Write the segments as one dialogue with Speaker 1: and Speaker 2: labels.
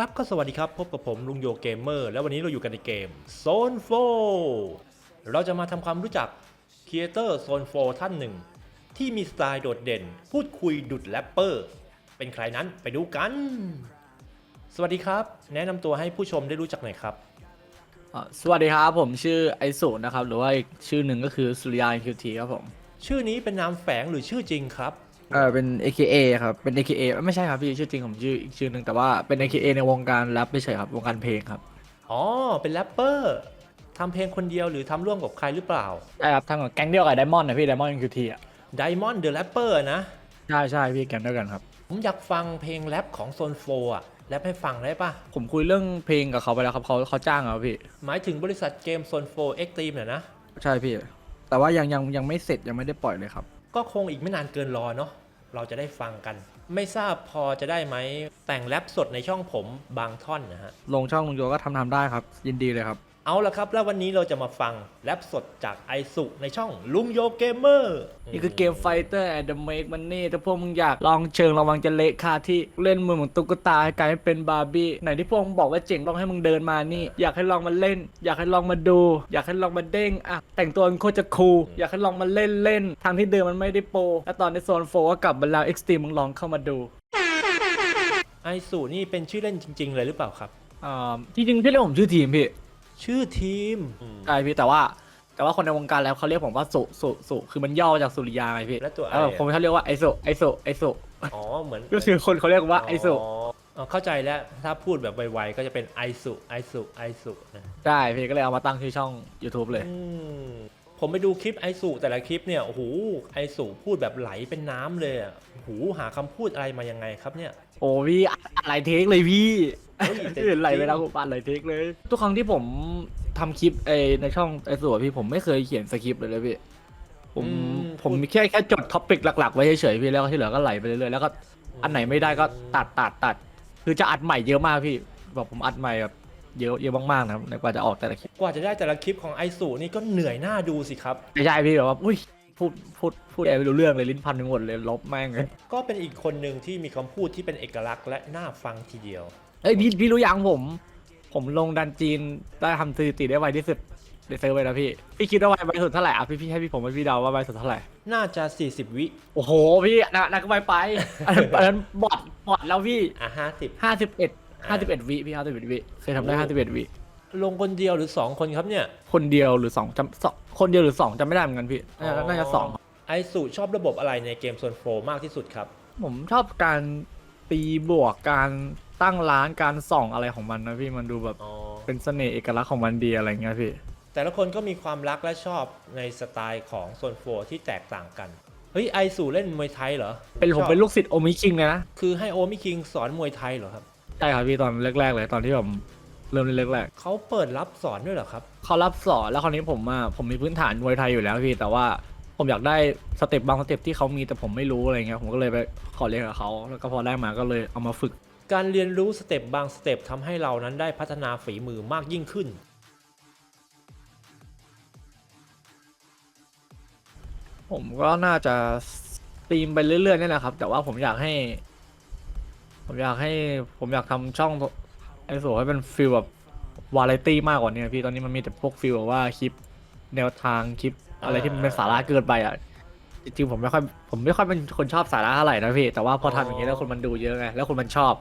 Speaker 1: ครับก็สวัสดีครับ พบกับผมลุงโยเกมเมอร์แล้ววันนี้เราอยู่กันในเกม Zone 4เราจะมาทำความรู้จักครีเอเตอร์โซน4ท่านหนึ่ง ที่มีสไตล์โดดเด่น พูดคุยดุดแรปเปอร์ เป็นใครนั้นไปดูกัน สวัสดีครับ แนะนำตัวให้ผู้ชมได้รู้จักหน่อยครับ
Speaker 2: อ่าสวัสดีครับผมชื่อไอสุนะครับ หรือว่าอีกชื่อหนึ่งก็คือสุริยา QT ครับผม
Speaker 1: ชื่อนี้เป็นนามแฝงหรือชื่อจริงครับ
Speaker 2: เออเป็น AKA ครับ เป็น AKA ไม่ใช่ครับพี่ชื่อจริงผมชื่ออีกชื่อหนึ่งแต่ว่าเป็น AKA ในวงการแรปไม่ใช่ครับวงการเพลงครับ
Speaker 1: อ๋อ เป็นแรปเปอร์ทำเพลงคนเดียวหรือทำร่วมกับใครหรือเปล่า
Speaker 2: ใช่ครับทางกับแก๊งเดียวกับไดมอนด์นะพี่ไดมอนด์ QT อะ
Speaker 1: Diamond the Rapper นะ
Speaker 2: ใช่ใช่พี่แก๊งเดียวกันครับ
Speaker 1: ผมอยากฟังเพลงแรปของโซนโฟอะแรปให้ฟังได้ปะ
Speaker 2: ผมคุยเรื่องเพลงกับเขาไปแล้วครับเขาเขาจ้างอะพี่
Speaker 1: หมายถึงบริษัทเกมโซนโฟเอ็กตีมเนี่ยนะ
Speaker 2: ใช่พี่ แต่ว่ายังยังยังไม่เสร็จยังไม่ได้ปล่อยเลยครับ
Speaker 1: ก็คงอีกไม่นานเกินรอเนาะเราจะได้ฟังกัน ไม่ทราบพอจะได้ไหมแต่งแรปสดในช่องผมบางท่อนนะฮะ
Speaker 2: ลงช่องลุงโยก็ทำทำได้ครับ ยินดีเลยครับ
Speaker 1: เอาละครับแล้ววันนี้เราจะมาฟังแรปสดจากไอสุในช่องลุงโยเกมเมอร์
Speaker 2: นี่คือเกมไฟเตอร์แอนด์เมกมันนี่ถ้าพวกมึงอยากลองเชิงระวังจะเละคาที่เล่นมือเหมือนตุ๊กตาให้กลายเป็นบาร์บี้ไหนที่พวกมึงบอกว่าเจ๋งลองให้มึงเดินมานี่ อยากให้ลองมาเล่น อยากให้ลองมาดู อยากให้ลองมาเด้งอะแต่งตัวมันโคตรจะคูลอยากให้ลองมาเล่นเล่นทางที่เดิมมันไม่ได้โปรแล้วตอนในโซนโฟก็กลับมาแล้วเอ็กซ์ตรีมมึงลองเข้ามาดู
Speaker 1: ไอสุนี่เป็นชื่อเล่นจริง ๆ เลยหรือเปล่าครับ
Speaker 2: อ่าที่จริงพี่เรียกผมชื่อทีมพี่
Speaker 1: ชื่อทีม
Speaker 2: ใช่พี่แต่ว่า แต่ว่าคนในวงการแล้วเขาเรียกผมว่าสุสุสุคือมันย่อมาจากสุริยาไงพี่
Speaker 1: และตัวไอ
Speaker 2: เออผมเขาเรียกว่าไอสุไอสุไอสุ
Speaker 1: อ๋อเหมือน
Speaker 2: ก็คือคนเขาเรียกว่าไอสุ
Speaker 1: อ๋อเข้าใจแล้วถ้าพูดแบบไวๆก็จะเป็นไอสุไอสุไอสุนะ
Speaker 2: ใช่พี่ก็เลยเอามาตั้งชื่อช่อง YouTube เลย
Speaker 1: อืมผมไปดูคลิปไอสุแต่ละคลิปเนี่ยโอ้โหไอสุพูดแบบไหลเป็นน้ำเลยอะโอ้โหหาคำพูดอะไรมายังไงครับเนี่ย
Speaker 2: โอ้พี่อะไรเทคเลยพี่
Speaker 1: เฮ้ยแต่
Speaker 2: อื่นไหลไปแล้วผมปัดไหลเทคเลย ทุกครั้งที่ผมทำคลิปไอในช่องไอส่วนพี่ผมไม่เคยเขียนสคริปต์เลยเลยพี่ผมผมมีแค่แค่จดท็อปิกหลักๆไว้เฉยๆพี่แล้วก็ที่เหลือก็ไหลไปเรื่อยๆแล้วก็อันไหนไม่ได้ก็ตัดตัดตัดคือจะอัดใหม่เยอะมากพี่แบบผมอัดใหม่แบบเยอะเยอะมากๆนะครับในกว่าจะออกแต่ละคลิป
Speaker 1: กว่าจะได้แต่ละคลิปของไอสุนี่ก็เหนื่อยหน้าดูสิครับ
Speaker 2: ไม่ใช่พี่แบบว่าอุ้ยพูดพูดพูดแอบไม่รู้เรื่องเลยลิ้นพันไปหมดเลยลบแม่งเลย
Speaker 1: ก็เป็นอีกคนหนึ่งที่มีคำพูดที่เป็นเอกลักษณ์และน่าฟังทีเดียว
Speaker 2: เอ้ยพี่พี่รู้ยังผม ผมลงดันจีนได้ทำสถิติได้ไวที่สุดในเซิร์ฟเลยนะพี่ พี่คิดว่าไวไวสุดเท่าไหร่อะพี่พี่ให้พี่ผมให้พี่เดาว่าไวสุดเท่าไหร่
Speaker 1: น่าจะ 40 วิ
Speaker 2: โอ้โหพี่อันนั้นอันนั้นก็ไวไปอันนั้นอันนั้นบอดบอดแล้วพี่
Speaker 1: อะห้าสิบ
Speaker 2: ห้าสิบเอ็ดห้าสิบเอ็ดวิพี่ห้าสิบเอ็ดวิเคยทำได้
Speaker 1: โอ้
Speaker 2: ห้าสิบเอ็ดวิ
Speaker 1: ลงคนเดียวหรือ 2 คนครับเนี่ย
Speaker 2: คนเดียวหรือสองจำสองคนเดียวหรือสองจำไม่ได้เหมือนกันพี่น่าจะน่าจะสอง
Speaker 1: ไอสุชอบระบบอะไรในเกมโซนโฟมากที่สุดครับ
Speaker 2: ผมชอบการตีบวกการ ตั้งร้านการส่องอะไรของมันนะพี่มันดูแบบ
Speaker 1: อ๋อ
Speaker 2: เป็นเสน่ห์เอกลักษณ์ของมันดีอะไรเงี้ยพี่
Speaker 1: แต่ละคนก็มีความรักและชอบในสไตล์ของโซนโฟที่แตกต่างกัน เฮ้ยไอสูเล่นมวยไทยเหรอ
Speaker 2: เป็นผม
Speaker 1: ชอบ
Speaker 2: เป็นลูกศิษย์โอมิคิงเลยนะ
Speaker 1: คือให้โอมิคิงสอนมวยไทยเหรอครับ
Speaker 2: ใช่ครับพี่ตอนแรกๆเลยตอนที่ผมเริ่มเล่นแรก
Speaker 1: เขาเปิดรับสอนด้วยเหรอครับ
Speaker 2: ๆเขารับสอนแล้วคราวนี้ผมอะผมมีพื้นฐานมวยไทยอยู่แล้วพี่ แต่ว่าผมอยากได้สเต็ปบางสเต็ปที่เขามีแต่ผมไม่รู้อะไรเงี้ยผมก็เลยไปขอเรียนกับเขาแล้วก็พอได้มาก็เลยเอามาฝึก
Speaker 1: การเรียนรู้สเต็ปบางสเต็ปทำให้เรานั้นได้พัฒนาฝีมือมากยิ่งขึ้น
Speaker 2: ผมก็น่าจะสตรีมไปเรื่อยๆนี่แหละครับ แต่ว่าผมอยากให้ ผมอยากให้ผมอยากทำช่องไอโซให้เป็นฟิลแบบวาไรตี้มากกว่านี้พี่ตอนนี้มันมีแต่พวกฟิลแบบว่าคลิปแนวทางคลิปอะไรที่มันเป็นสาระเกินไปอะจริงๆผมไม่ค่อยผมไม่ค่อยเป็นคนชอบสาระเท่าไหร่นะพี่แต่ว่าพอทำอย่างนี้แล้วคนมันดูเยอะไงแล้วคนมันชอบ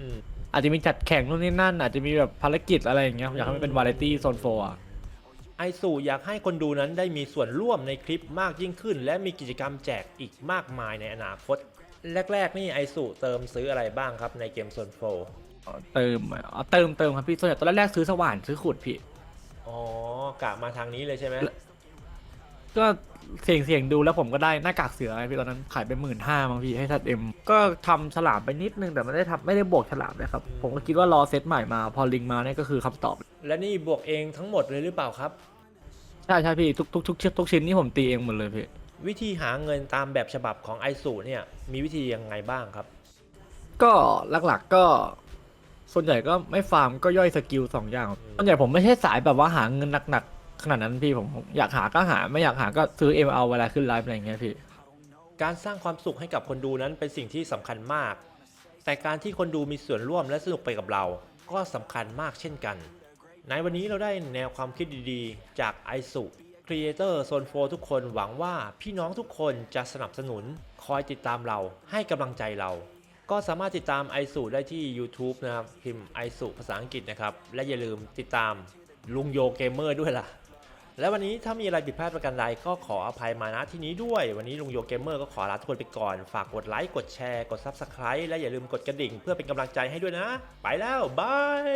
Speaker 1: อืม
Speaker 2: อาจจะมีจัดแข่งนู่นนี่นั่น อาจจะมีแบบภารกิจอะไรอย่างเงี้ยผมอยากให้มันเป็นวาไรตี้โซนโฟอะ
Speaker 1: ไอสูอยากให้คนดูนั้นได้มีส่วนร่วมในคลิปมากยิ่งขึ้น และมีกิจกรรมแจกอีกมากมายในอนาคต แรก ๆ นี่ไอสูเติมซื้ออะไรบ้างครับในเกมโซนโฟ
Speaker 2: เติมอ๋อเติมเติมครับพี่ส่วนใหญ่ตอนแรกๆซื้อสว่านซื้อขุดพี่
Speaker 1: อ๋อกะมาทางนี้เลยใช่ไหม
Speaker 2: ก็ เสี่ยงเสี่ยงดูแล้วผมก็ได้หน้ากากเสือไงพี่ตอนนั้นขายไปหมื่นห้าบางพี่ให้ทัดเอ็มก็ทำฉลามไปนิดนึงแต่ไม่ได้ทำไม่ได้บวกฉลามเลยครับ ผมก็คิดว่ารอเซตใหม่มาพอลิงมาเนี่ยก็คือคำตอบ
Speaker 1: และนี่บวกเองทั้งหมดเลยหรือเปล่าครับ
Speaker 2: ใช่ใช่พี่ทุกทุกทุกชิ้นทุกชิ้นนี่ผมตีเองหมดเลยพี่
Speaker 1: วิธีหาเงินตามแบบฉบับของไอสูเนี่ยมีวิธียังไงบ้างครับ
Speaker 2: ก็หลักๆก็ ส่วนใหญ่ก็ไม่ฟาร์มก็ย่อยสกิลสองอย่าง
Speaker 1: อืม
Speaker 2: ส่วนใหญ่ผมไม่ใช่สายแบบว่าหาเงินหนักๆ ขนาดนั้นพี่ผมอยากหาก็หาไม่อยากหาก็ซื้อเอ็มเอาเวลาขึ้นไลฟ์อะไรอย่างเงี้ยพี่
Speaker 1: การสร้างความสุขให้กับคนดูนั้นเป็นสิ่งที่สำคัญมาก แต่การที่คนดูมีส่วนร่วมและสนุกไปกับเรา ก็สำคัญมากเช่นกัน ในวันนี้เราได้แนวความคิดดีๆ จากไอสุครีเอเตอร์โซนโฟทุกคนหวังว่าพี่น้องทุกคนจะสนับสนุน คอยติดตามเราให้กำลังใจเรา ก็สามารถติดตามไอสุได้ที่ YouTube นะครับพิมพ์ไอสุภาษาอังกฤษนะครับ และอย่าลืมติดตามลุงโยเกมเมอร์ด้วยล่ะ และวันนี้ถ้ามีอะไรผิดพลาดประการใดก็ขออภัยมาณที่นี้ด้วย วันนี้ลุงโยเกมเมอร์ก็ขอลาทุกคนไปก่อน ฝากกดไลค์กดแชร์กด Subscribe และอย่าลืมกดกระดิ่ง เพื่อเป็นกำลังใจให้ด้วยนะ ไปแล้วบาย